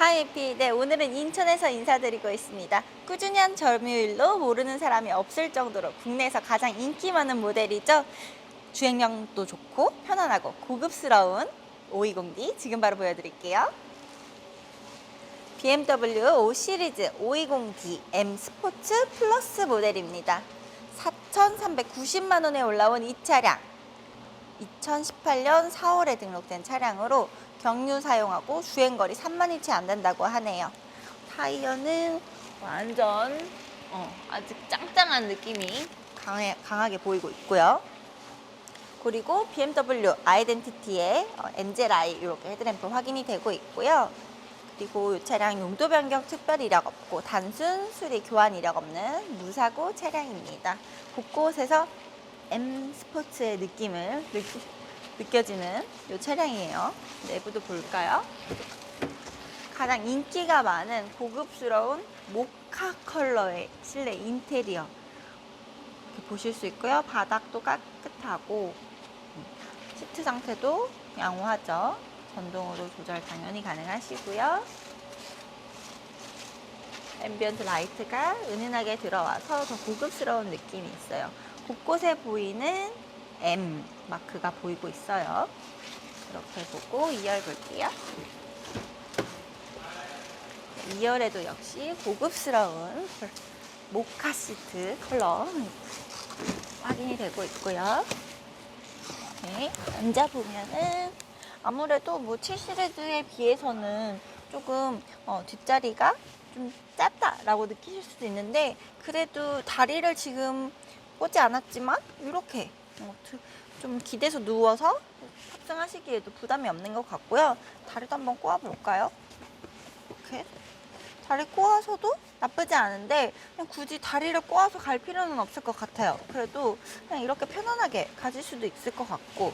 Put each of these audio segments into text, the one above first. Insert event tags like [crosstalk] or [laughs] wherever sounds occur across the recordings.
하이피, 네 오늘은 인천에서 인사드리고 있습니다. 꾸준히 한 점유율로 모르는 사람이 없을 정도로 국내에서 가장 인기 많은 모델이죠. 주행력도 좋고 편안하고 고급스러운 520D 지금 바로 보여드릴게요. BMW 5 시리즈 520D M 스포츠 플러스 모델입니다. 4,390만 원에 올라온 이 차량 2018년 4월에 등록된 차량으로 경유 사용하고 주행거리 3만이 채안 된다고 하네요. 타이어는 완전 어, 아직 짱짱한 느낌이 강해, 강하게 보이고 있고요. 그리고 BMW 아이덴티티의 어, 엔젤아이 이렇게 헤드램프 확인이 되고 있고요. 그리고 이 차량 용도 변경 특별 이력 없고 단순 수리 교환 이력 없는 무사고 차량입니다. 곳곳에서 M 스포츠의 느낌을 느끼, 느껴지는 이 차량이에요. 내부도 볼까요? 가장 인기가 많은 고급스러운 모카 컬러의 실내 인테리어 이렇게 보실 수 있고요. 바닥도 깨끗하고 음, 시트 상태도 양호하죠. 전동으로 조절 당연히 가능하시고요. 앰비언트 라이트가 은은하게 들어와서 더 고급스러운 느낌이 있어요. 곳곳에 보이는 M 마크가 보이고 있어요. 이렇게 보고 2열 볼게요. 2열에도 역시 고급스러운 모카 시트 컬러 확인이 되고 있고요. 네, 앉아보면은 아무래도 뭐 7시리즈에 비해서는 조금 어, 뒷자리가 좀 짧다라고 느끼실 수도 있는데 그래도 다리를 지금 꽂지 않았지만 이렇게 좀 기대서 누워서 탑승하시기에도 부담이 없는 것 같고요. 다리도 한번 꼬아볼까요? 이렇게 다리 꼬아서도 나쁘지 않은데 그냥 굳이 다리를 꼬아서 갈 필요는 없을 것 같아요. 그래도 그냥 이렇게 편안하게 가질 수도 있을 것 같고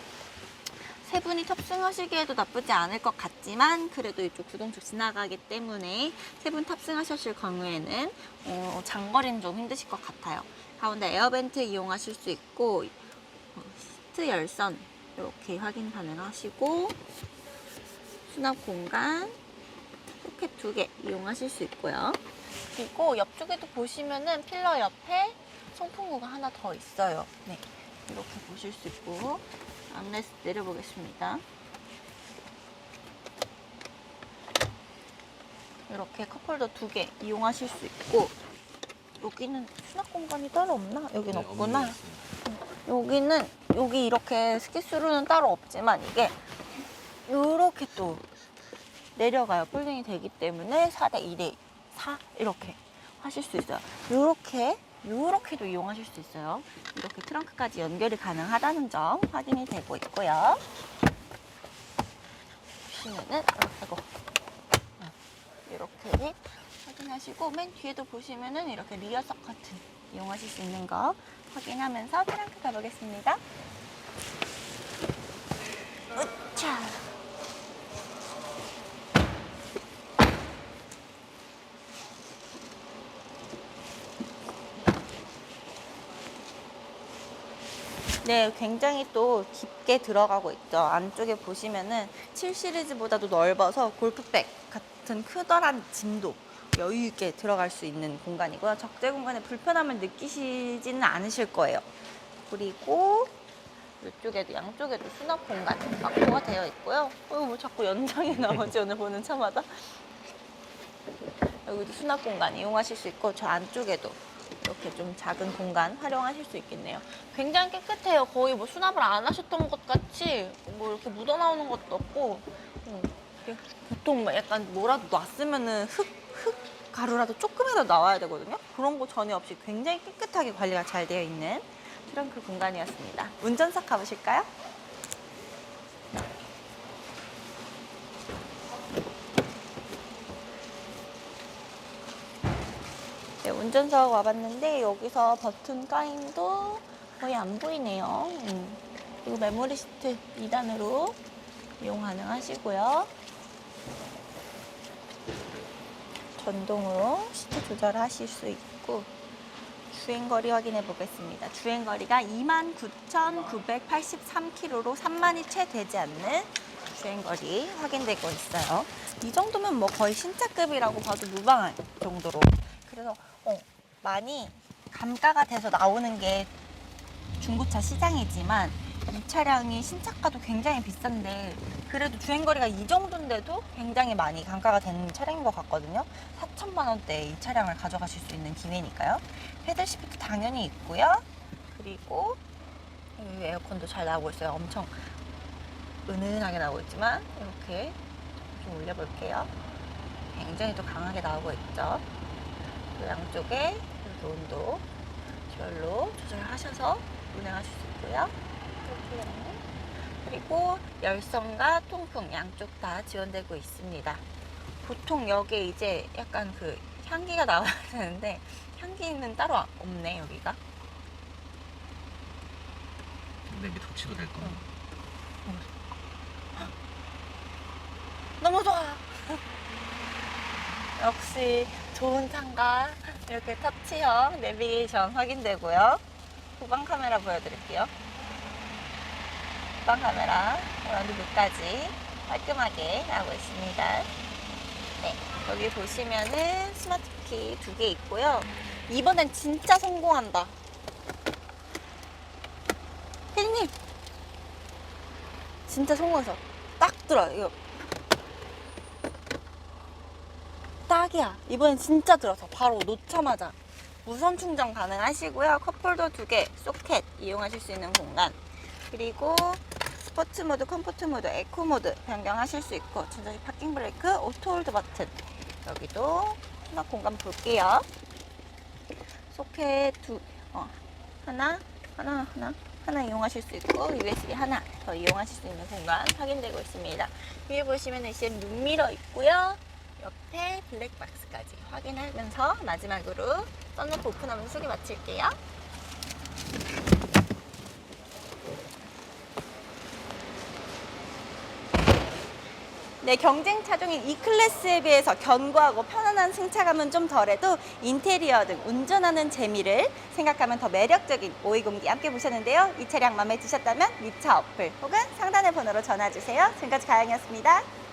세 분이 탑승하시기에도 나쁘지 않을 것 같지만 그래도 이쪽 구동 쪽 지나가기 때문에 세 분 탑승하셨을 경우에는 어, 장거리는 좀 힘드실 것 같아요. 가운데 에어벤트 이용하실 수 있고 어, 시트 열선 이렇게 확인 가능하시고 수납 공간 포켓 두 개 이용하실 수 있고요. 그리고 옆쪽에도 보시면은 필러 옆에 송풍구가 하나 더 있어요. 네, 이렇게 보실 수 있고 암레스 내려보겠습니다. 이렇게 컵홀더 두 개 이용하실 수 있고 여기는 수납 공간이 따로 없나? 여긴 네, 없구나. 여기는 여기 이렇게 스키스루는 따로 없지만 이게 이렇게 또 내려가요. 폴딩이 되기 때문에 4대 2대 4 이렇게 하실 수 있어요. 이렇게 이렇게도 이용하실 수 있어요. 이렇게 트렁크까지 연결이 가능하다는 점 확인이 되고 있고요. 보시면은 이렇게 확인하시고 맨 뒤에도 보시면은 이렇게 리어석 커튼 이용하실 수 있는 거 확인하면서 트렁크 가보겠습니다. 으차. 네, 굉장히 또 깊게 들어가고 있죠. 안쪽에 보시면은 7 시리즈보다도 넓어서 골프백 같은 크더란 짐도 여유 있게 들어갈 수 있는 공간이고요. 적재 공간에 불편함을 느끼시지는 않으실 거예요. 그리고 이쪽에도 양쪽에도 수납 공간 확보가 되어 있고요. 어, 뭐 자꾸 연장이 [laughs] 나오지 오늘 보는 차마다. 여기도 수납 공간 이용하실 수 있고 저 안쪽에도 이렇게 좀 작은 공간 활용하실 수 있겠네요. 굉장히 깨끗해요. 거의 뭐 수납을 안 하셨던 것 같이 뭐 이렇게 묻어 나오는 것도 없고 음, 보통 막 약간 뭐라도 놨으면은 흙, 흙 가루라도 조금이라도 나와야 되거든요. 그런 거 전혀 없이 굉장히 깨끗하게 관리가 잘 되어 있는 트렁크 공간이었습니다. 운전석 가보실까요? 네, 운전석 와봤는데 여기서 버튼 까임도 거의 안 보이네요. 음. 그리고 메모리 시트 2단으로 이용 가능하시고요. 전동으로 시트 조절하실 수 있고 주행거리 확인해 보겠습니다. 주행거리가 29,983km로 3만이 채 되지 않는 주행거리 확인되고 있어요. 이 정도면 뭐 거의 신차급이라고 봐도 무방할 정도로. 그래서 어, 많이 감가가 돼서 나오는 게 중고차 시장이지만 이 차량이 신차가도 굉장히 비싼데 그래도 주행거리가 이 정도인데도 굉장히 많이 감가가 되는 차량인 것 같거든요. 4천만 원대에 이 차량을 가져가실 수 있는 기회니까요. 패들 시프트 당연히 있고요. 그리고 에어컨도 잘 나오고 있어요. 엄청 은은하게 나오고 있지만 이렇게 좀 올려볼게요. 굉장히 또 강하게 나오고 있죠. 그 양쪽에 온도 별로 조절하셔서 운행하실 수 있고요. 이렇게 그리고 열선과 통풍 양쪽 다 지원되고 있습니다. 보통 여기에 이제 약간 그 향기가 나와야 [laughs] 되는데 향기는 따로 없네 여기가. 냄비 터치도 될 거야. 너무 좋아. [laughs] 역시 좋은 차가 이렇게 터치형 내비게이션 확인되고요. 후방 카메라 보여드릴게요. 후방 카메라 오란드 뷰까지 깔끔하게 나오고 있습니다. 네, 여기 보시면은 스마트 키 두 개 있고요. 이번엔 진짜 성공한다. 혜님 진짜 성공해서 딱 들어요. 이거 딱이야. 이번엔 진짜 들어서 바로 놓자마자 무선 충전 가능하시고요. 컵홀더 두 개, 소켓 이용하실 수 있는 공간. 그리고 스포츠 모드, 컴포트 모드, 에코 모드 변경하실 수 있고 전자식 파킹 브레이크, 오토 홀드 버튼. 여기도 수납 공간 볼게요. 소켓 두, 어, 하나, 하나, 하나, 하나 이용하실 수 있고 USB 하나 더 이용하실 수 있는 공간 확인되고 있습니다. 위에 보시면 이제 룸미러 있고요. 옆에 블랙박스까지 확인하면서 마지막으로 썬루프 오픈하면서 소개 마칠게요. 네, 경쟁 차종인 E클래스에 비해서 견고하고 편안한 승차감은 좀 덜해도 인테리어 등 운전하는 재미를 생각하면 더 매력적인 520기 함께 보셨는데요. 이 차량 마음에 드셨다면 미차 어플 혹은 상단의 번호로 전화 주세요. 지금까지 가영이었습니다.